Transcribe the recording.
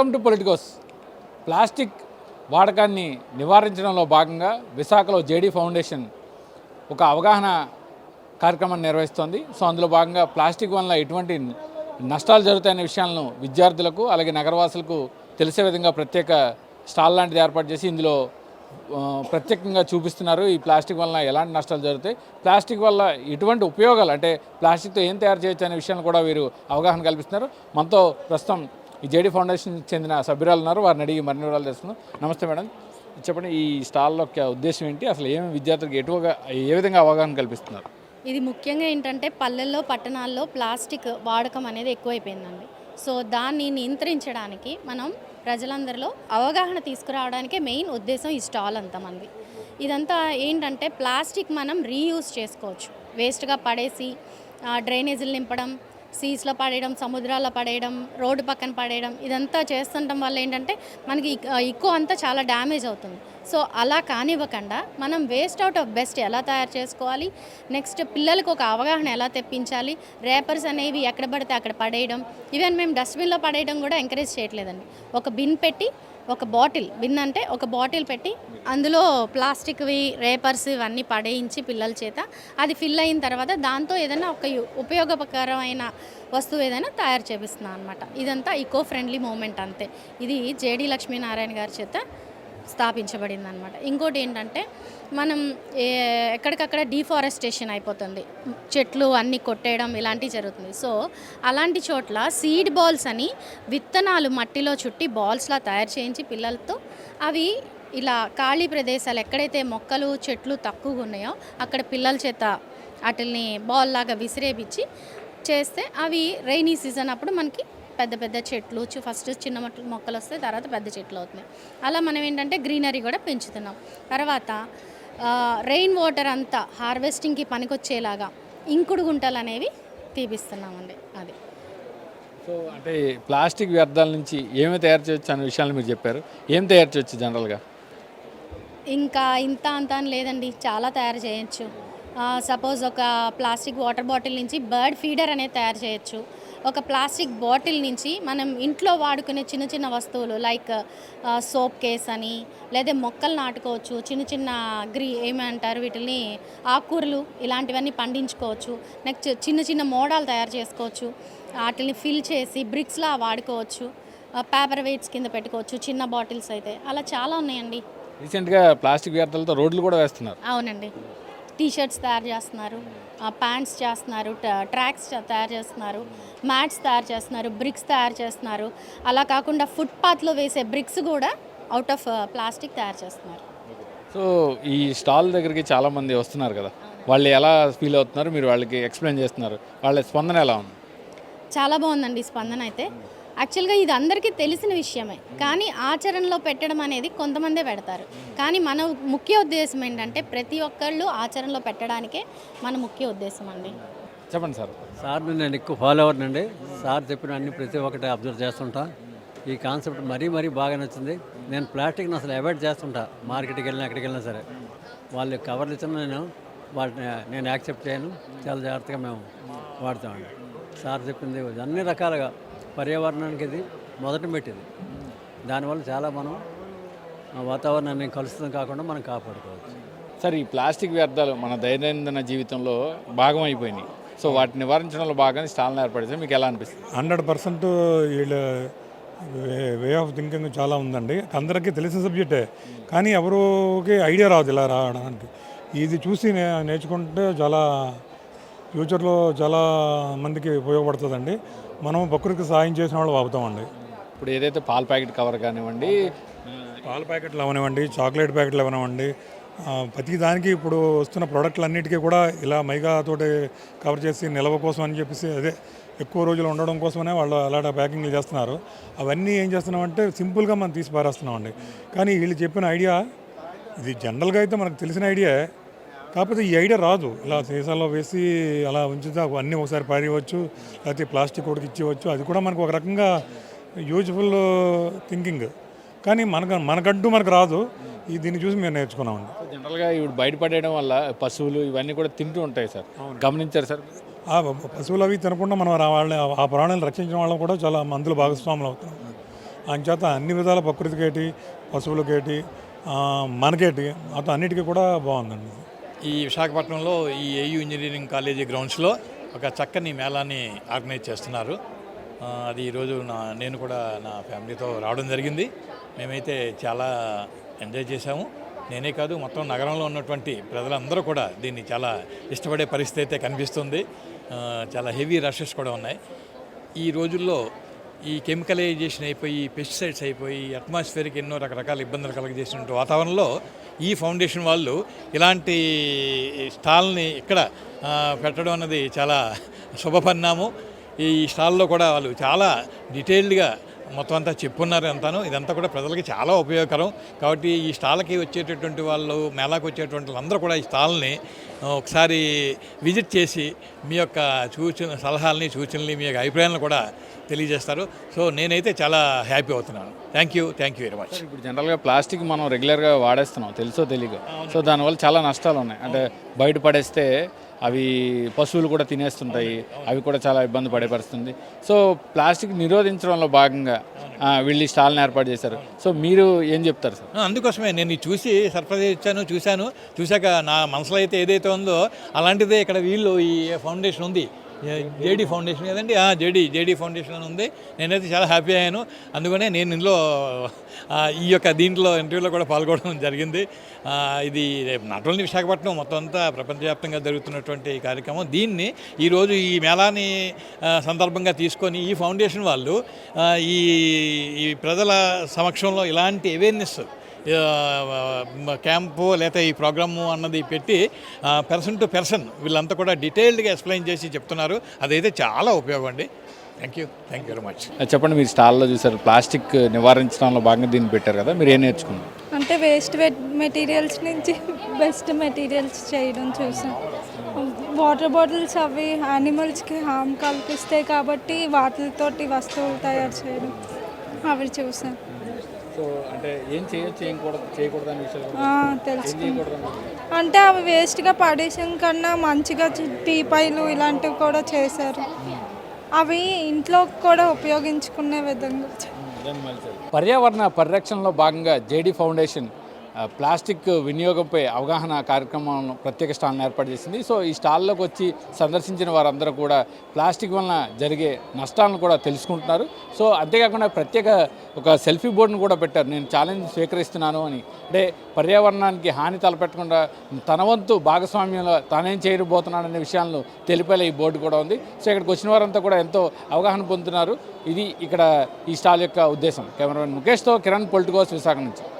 Welcome to Politicos plastic వాడకాన్ని నివారించడంలో భాగంగా విశాఖలో జేడీ ఫౌండేషన్ ఒక అవగాహన కార్యక్రమాన్ని నిర్వహిస్తోంది. సో అందులో భాగంగా ప్లాస్టిక్ వల్ల ఎటువంటి నష్టాలు జరుగుతాయనే విషయాలను విద్యార్థులకు అలాగే నగరవాసులకు తెలిసే విధంగా ప్రత్యేక స్టాల్ లాంటిది ఏర్పాటు చేసి ఇందులో ప్రత్యేకంగా చూపిస్తున్నారు. ఈ ప్లాస్టిక్ వల్ల ఎలాంటి నష్టాలు జరుగుతాయి? ప్లాస్టిక్ వల్ల ఎటువంటి ఉపయోగాలు? అంటే ప్లాస్టిక్తో ఏం తయారు చేయొచ్చు అనే విషయాన్ని కూడా వీరు అవగాహన కల్పిస్తున్నారు. మనతో ప్రస్తుతం ఈ జేడీ ఫౌండేషన్ చెందిన సభ్యురాలు ఉన్నారు. వారిని అడిగి మరిన్ని వివరాలు తెలుసుకుందాం. నమస్తే మేడం. చెప్పండి ఈ స్టాల్లో యొక్క ఉద్దేశం ఏంటి? అసలు ఏమి విద్యార్థులకు ఎటువగా ఏ విధంగా అవగాహన కల్పిస్తున్నారు? ఇది ముఖ్యంగా ఏంటంటే పల్లెల్లో పట్టణాల్లో ప్లాస్టిక్ వాడకం అనేది ఎక్కువైపోయిందండి. సో దాన్ని నియంత్రించడానికి మనం ప్రజలందరిలో అవగాహన తీసుకురావడానికే మెయిన్ ఉద్దేశం ఈ స్టాల్ అంతా మంది. ఇదంతా ఏంటంటే ప్లాస్టిక్ మనం రీయూజ్ చేసుకోవచ్చు. వేస్ట్గా పడేసి డ్రైనేజీలు నింపడం సీస్లో పడేయడం సముద్రాల్లో పడేయడం రోడ్డు పక్కన పడేయడం ఇదంతా చేస్తుండటం వల్ల ఏంటంటే మనకి ఎక్కువ అంతా చాలా డ్యామేజ్ అవుతుంది. సో అలా కానివ్వకుండా మనం వేస్ట్ అవుట్ ఆఫ్ బెస్ట్ ఎలా తయారు చేసుకోవాలి? నెక్స్ట్ పిల్లలకు ఒక అవగాహన ఎలా తెప్పించాలి? రేపర్స్ అనేవి ఎక్కడ పడితే అక్కడ పడేయడం. ఈవెన్ మేము డస్ట్బిన్లో పడేయడం కూడా ఎంకరేజ్ చేయట్లేదండి. ఒక బిన్ పెట్టి ఒక బాటిల్ బిన్ అంటే ఒక బాటిల్ పెట్టి అందులో ప్లాస్టిక్వి రేపర్స్ ఇవన్నీ పడేయించి పిల్లల చేత అది ఫిల్ అయిన తర్వాత దాంతో ఏదైనా ఒక ఉపయోగకరమైన వస్తువు ఏదైనా తయారు చేపిస్తున్నాను అనమాట ఇదంతా ఈకో ఫ్రెండ్లీ మూమెంట్ అంతే. ఇది జేడి లక్ష్మీనారాయణ గారి చేత స్థాపించబడింది అనమాట ఇంకోటి ఏంటంటే మనం ఏ- ఎక్కడికక్కడ డీఫారెస్టేషన్ అయిపోతుంది. చెట్లు అన్నీ కొట్టేయడం ఇలాంటివి జరుగుతుంది. సో అలాంటి చోట్ల సీడ్ బాల్స్ అని విత్తనాలు మట్టిలో చుట్టి బాల్స్లా తయారు చేయించి పిల్లలతో అవి ఇలా ఖాళీ ప్రదేశాలు ఎక్కడైతే మొక్కలు చెట్లు తక్కువగా ఉన్నాయో అక్కడ పిల్లల చేత వాటిల్ని బాల్ లాగా విసిరేపిచ్చి చేస్తే అవి రైనీ సీజన్ అప్పుడు మనకి పెద్ద పెద్ద చెట్లు ఫస్ట్ చిన్న మొక్క- మొక్కలు వస్తాయి తర్వాత పెద్ద చెట్లు అవుతున్నాయి. అలా మనం ఏంటంటే గ్రీనరీ కూడా పెంచుతున్నాం. తర్వాత రెయిన్ వాటర్ అంతా హార్వెస్టింగ్కి పనికొచ్చేలాగా ఇంకుడు గుంటలు అనేవి తీపిస్తున్నామండి అది. సో అంటే ప్లాస్టిక్ వ్యర్థాల నుంచి ఏమి తయారు చేయొచ్చు అనే విషయాలు మీరు చెప్పారు. ఏం తయారు చేయొచ్చు జనరల్గా? ఇంకా ఇంత అంత అని లేదండి చాలా తయారు చేయొచ్చు. సపోజ్ ఒక ప్లాస్టిక్ వాటర్ బాటిల్ నుంచి బర్డ్ ఫీడర్ అనేది తయారు చేయొచ్చు. ఒక ప్లాస్టిక్ బాటిల్ నుంచి మనం ఇంట్లో వాడుకునే చిన్న చిన్న వస్తువులు లైక్ సోప్ కేస్ అని లేదా మొక్కలు నాటుకోవచ్చు చిన్న చిన్న గ్రీ ఏమంటారు వీటిని ఆకుకూరలు ఇలాంటివన్నీ పండించుకోవచ్చు నెక్స్ట్ చిన్న చిన్న మోడాలు తయారు చేసుకోవచ్చు వాటిని ఫిల్ చేసి బ్రిక్స్లా వాడుకోవచ్చు పేపర్ వెయిట్స్ కింద పెట్టుకోవచ్చు చిన్న బాటిల్స్ అయితే. అలా చాలా ఉన్నాయండి. రీసెంట్గా ప్లాస్టిక్ వ్యర్థాలతో రోడ్లు కూడా వేస్తున్నారు. అవునండి. టీ షర్ట్స్ తయారు చేస్తున్నారు. ప్యాంట్స్ చేస్తున్నారు. ట్రాక్స్ తయారు చేస్తున్నారు. మ్యాట్స్ తయారు చేస్తున్నారు. బ్రిక్స్ తయారు చేస్తున్నారు. అలా కాకుండా ఫుట్పాత్లో వేసే బ్రిక్స్ కూడా అవుట్ ఆఫ్ ప్లాస్టిక్ తయారు చేస్తున్నారు. సో ఈ స్టాల్ దగ్గరికి చాలా మంది వస్తున్నారు కదా. వాళ్ళు ఎలా ఫీల్ అవుతున్నారు? మీరు వాళ్ళకి ఎక్స్ప్లెయిన్ చేస్తున్నారు. వాళ్ళ స్పందన ఎలా ఉంది? చాలా బాగుందండి స్పందన అయితే. యాక్చువల్గా ఇది అందరికీ తెలిసిన విషయమే. కానీ ఆచరణలో పెట్టడం అనేది కొంతమందే పెడతారు. కానీ మన ముఖ్య ఉద్దేశం ఏంటంటే ప్రతి ఒక్కళ్ళు ఆచరణలో పెట్టడానికే మన ముఖ్య ఉద్దేశం అండి. చెప్పండి సార్. సార్ని నేను ఎక్కువ ఫాలో అవ్వనండి సార్ చెప్పిన అన్ని ప్రతి ఒక్కటి అబ్జర్వ్ చేస్తుంటా. ఈ కాన్సెప్ట్ మరీ మరీ బాగా నచ్చింది. నేను ప్లాస్టిక్ని అసలు అవాయిడ్ చేస్తుంటా. మార్కెట్కి వెళ్ళినా ఎక్కడికి వెళ్ళినా సరే. వాళ్ళు కవర్లు ఇచ్చిన నేను వాటిని నేను యాక్సెప్ట్ చేయను. చాలా జాగ్రత్తగా మేము వాడతామండి. సార్ చెప్పింది అన్ని రకాలుగా పర్యావరణానికి ఇది మొదట పెట్టింది. దానివల్ల చాలా మనం వాతావరణాన్ని కలుషితం కాకుండా మనం కాపాడుకోవచ్చు. సార్ ఈ ప్లాస్టిక్ వ్యర్థాలు మన దైనందిన జీవితంలో భాగం అయిపోయినాయి. సో వాటిని నివారించడంలో భాగంగా స్టాల్ని ఏర్పడితే మీకు ఎలా అనిపిస్తుంది? హండ్రెడ్ పర్సెంట్ వీళ్ళ వే ఆఫ్ థింకింగ్ చాలా ఉందండి. అందరికీ తెలిసిన సబ్జెక్టే. కానీ ఎవరికి ఐడియా రాదు ఇలా రావడానికి. ఇది చూసి నే నేర్చుకుంటే చాలా ఫ్యూచర్లో చాలా మందికి ఉపయోగపడుతుందండి. మనం ప్రకృతికి సాయం చేసిన వాళ్ళు అవుతామండి ఇప్పుడు ఏదైతే పాల ప్యాకెట్ కవర్ కానివ్వండి పాల ప్యాకెట్లు అవనివ్వండి చాక్లెట్ ప్యాకెట్లు అవనివ్వండి ప్రతి దానికి ఇప్పుడు వస్తున్న ప్రోడక్ట్లు అన్నిటికీ కూడా ఇలా మైగాతోటి కవర్ చేసి నిల్వ కోసం అని చెప్పేసి అదే ఎక్కువ రోజులు ఉండడం కోసమనే వాళ్ళు అలాంటి ప్యాకింగ్లు చేస్తున్నారు. అవన్నీ ఏం చేస్తున్నామంటే సింపుల్గా మనం తీసి పారేస్తున్నామండి. కానీ వీళ్ళు చెప్పిన ఐడియా ఇది జనరల్గా అయితే మనకు తెలిసిన ఐడియా కాకపోతే ఈ ఐడియా రాదు. ఇలా సీసాలో వేసి అలా ఉంచితే అన్నీ ఒకసారి పారేయవచ్చు లేకపోతే ప్లాస్టిక్ ఒకటికి ఇచ్చేవచ్చు అది కూడా మనకు ఒక రకంగా యూజ్ఫుల్ థింకింగ్. కానీ మనకు మనకంటూ మనకు రాదు. ఈ దీన్ని చూసి మేము నేర్చుకున్నామండి. జనరల్గా ఇప్పుడు బయటపడేయడం వల్ల పశువులు ఇవన్నీ కూడా తింటూ ఉంటాయి సార్. గమనించారు సార్? పశువులు అవి తినకుండా మనం వాళ్ళని ఆ ప్రాణాలను రక్షించిన వాళ్ళం కూడా చాలా మందులు భాగస్వాములు అవుతున్నాం. అంచేత అన్ని విధాల ప్రకృతికేటి పశువులకేటి మనకేటి అతను అన్నిటికీ కూడా బాగుందండి. ఈ విశాఖపట్నంలో ఈ ఏయూ ఇంజనీరింగ్ కాలేజీ గ్రౌండ్స్లో ఒక చక్కని మేళాన్ని ఆర్గనైజ్ చేస్తున్నారు. అది ఈరోజు నా నేను కూడా నా ఫ్యామిలీతో రావడం జరిగింది. మేమైతే చాలా ఎంజాయ్ చేశాము. నేనే కాదు మొత్తం నగరంలో ఉన్నటువంటి ప్రజలందరూ కూడా దీన్ని చాలా ఇష్టపడే పరిస్థితి అయితే కనిపిస్తుంది. చాలా హెవీ రషెస్ కూడా ఉన్నాయి. ఈ రోజుల్లో ఈ కెమికలైజేషన్ అయిపోయి పెస్టిసైడ్స్ అయిపోయి అట్మాస్ఫియర్కి ఎన్నో రకరకాల ఇబ్బందులు కలగజేసినటువంటి వాతావరణంలో ఈ ఫౌండేషన్ వాళ్ళు ఇలాంటి స్టాల్ని ఇక్కడ పెట్టడం అన్నది చాలా శుభపరిణామం ఈ స్టాల్లో కూడా వాళ్ళు చాలా డీటెయిల్డ్గా మొత్తం అంతా చెప్పున్నారు అంతాను. ఇదంతా కూడా ప్రజలకి చాలా ఉపయోగకరం. కాబట్టి ఈ స్టాల్కి వచ్చేటటువంటి వాళ్ళు మేళాకు వచ్చేటువంటి వాళ్ళందరూ కూడా ఈ స్టాల్ని ఒకసారి విజిట్ చేసి మీ యొక్క సూచన సలహాలని సూచనల్ని మీ యొక్క అభిప్రాయాలను కూడా తెలియజేస్తారు. సో నేనైతే చాలా హ్యాపీ అవుతున్నాను. Thank you thank you very much. ఇప్పుడు జనరల్గా ప్లాస్టిక్ మనం రెగ్యులర్గా వాడేస్తున్నాం. తెలుసో తెలియక సో దానివల్ల చాలా నష్టాలు ఉన్నాయి. అంటే బయట పడేస్తే అవి పశువులు కూడా తినేస్తుంటాయి. అవి కూడా చాలా ఇబ్బంది పడే పరిస్థితి ఉంది సో ప్లాస్టిక్ నిరోధించడంలో భాగంగా వీళ్ళు ఈ స్టాల్ని ఏర్పాటు చేశారు. సో మీరు ఏం చెప్తారు సార్? అందుకోసమే నేను చూసి సర్ప్రైజ్ ఇచ్చాను చూశాను. చూశాక నా మనసులో అయితే ఏదైతే ఉందో అలాంటిదే ఇక్కడ వీళ్ళు ఈ ఫౌండేషన్ ఉంది. జేడీ ఫౌండేషన్ కదండి? జేడీ జేడీ ఫౌండేషన్ అని ఉంది. నేనైతే చాలా హ్యాపీ అయ్యాను. అందుకనే నేను ఇందులో ఈ యొక్క దీంట్లో ఇంటర్వ్యూలో కూడా పాల్గొనడం జరిగింది. ఇది నాట్ ఓన్లీ విశాఖపట్నం మొత్తం అంతా ప్రపంచవ్యాప్తంగా జరుగుతున్నటువంటి కార్యక్రమం. దీన్ని ఈరోజు ఈ మేళాని సందర్భంగా తీసుకొని ఈ ఫౌండేషన్ వాళ్ళు ఈ ఈ ప్రజల సమక్షంలో ఇలాంటి అవేర్నెస్ క్యాంపు లేకపోతే ఈ ప్రోగ్రాము అన్నది పెట్టి పర్సన్ టు పర్సన్ వీళ్ళంతా కూడా డీటెయిల్డ్గా ఎక్స్ప్లెయిన్ చేసి చెప్తున్నారు. అదైతే చాలా ఉపయోగం అండి. Thank you thank you very much చెప్పండి మీరు స్టాల్లో చూసారు ప్లాస్టిక్ నివారించడంలో భాగంగా దీన్ని పెట్టారు కదా మీరు ఏం నేర్చుకున్నారు? అంటే వేస్ట్ మెటీరియల్స్ నుంచి బెస్ట్ మెటీరియల్స్ చేయడం చూసాం. వాటర్ బాటిల్స్ అవి యానిమల్స్కి హామ్ కల్పిస్తాయి కాబట్టి వాటితోటి వస్తువులు తయారు చేయడం అవి చూసాం. సో అంటే ఏం చేయొచ్చు ఏం కూడా చేయకూడదు అనే విషయాలు? అంటే అవి వేస్ట్గా పడేసం కన్నా మంచిగా చి- టీపాయిలు ఇలాంటివి కూడా చేశారు. అవి ఇంట్లో కూడా ఉపయోగించుకునే విధంగా పర్యావరణ పరిరక్షణలో భాగంగా జేడీ ఫౌండేషన్ ప్లాస్టిక్ వినియోగంపై అవగాహన కార్యక్రమం ప్రత్యేక స్టాల్ను ఏర్పాటు చేసింది. సో ఈ స్టాల్లోకి వచ్చి సందర్శించిన వారందరూ కూడా ప్లాస్టిక్ వలన జరిగే నష్టాలను కూడా తెలుసుకుంటున్నారు. సో అంతేకాకుండా ప్రత్యేక ఒక సెల్ఫీ బోర్డును కూడా పెట్టారు. నేను ఛాలెంజ్ స్వీకరిస్తున్నాను అని. అంటే పర్యావరణానికి హాని తలపెట్టకుండా తన వంతు భాగస్వామ్యంలో తానేం చేయబోతున్నాడనే విషయాలను తెలిపేలా ఈ బోర్డు కూడా ఉంది. సో ఇక్కడికి వచ్చిన వారంతా కూడా ఎంతో అవగాహన పొందుతున్నారు. ఇది ఇక్కడ ఈ స్టాల్ యొక్క ఉద్దేశం. కెమెరామెన్ ముఖేష్తో కిరణ్ పొలిటికోస్ విశాఖ నుంచి.